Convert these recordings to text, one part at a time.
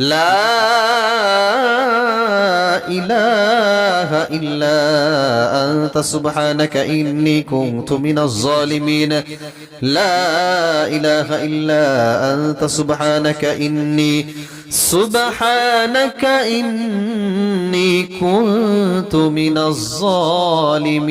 لا إله إلا أنت سبحانك إني كنت من الظالمين. لا إله إلا أنت سبحانك إني سبحانك إني كنت من الظالمين.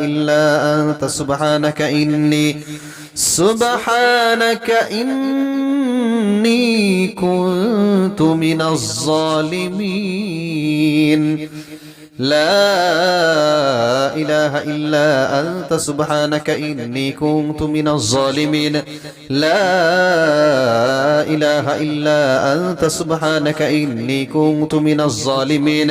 إلا أنت. سبحانك إني سبحانك إني كنت من الظالمين. لا إله إلا أنت. سبحانك إني كنت من الظالمين. لا إله إلا أنت. سبحانك إني كنت من الظالمين.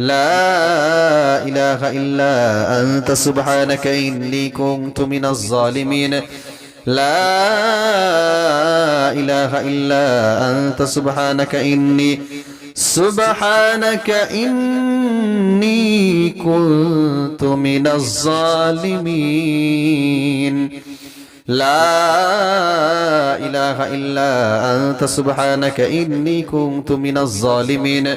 لا إله إلا أنت سبحانك إني كنت من الظالمين. لا إله إلا أنت سبحانك إني سبحانك إني كنت من الظالمين. لا إله إلا أنت سبحانك إني كنت من الظالمين.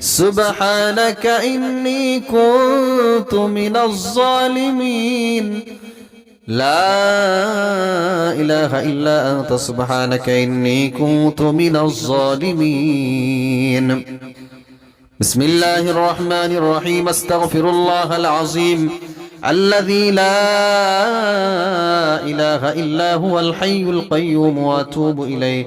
سبحانك إني كنت من الظالمين. لا إله إلا أنت سبحانك إني كنت من الظالمين. بسم الله الرحمن الرحيم استغفر الله العظيم. الذي لا إله إلا هو الحي القيوم وأتوب إليه.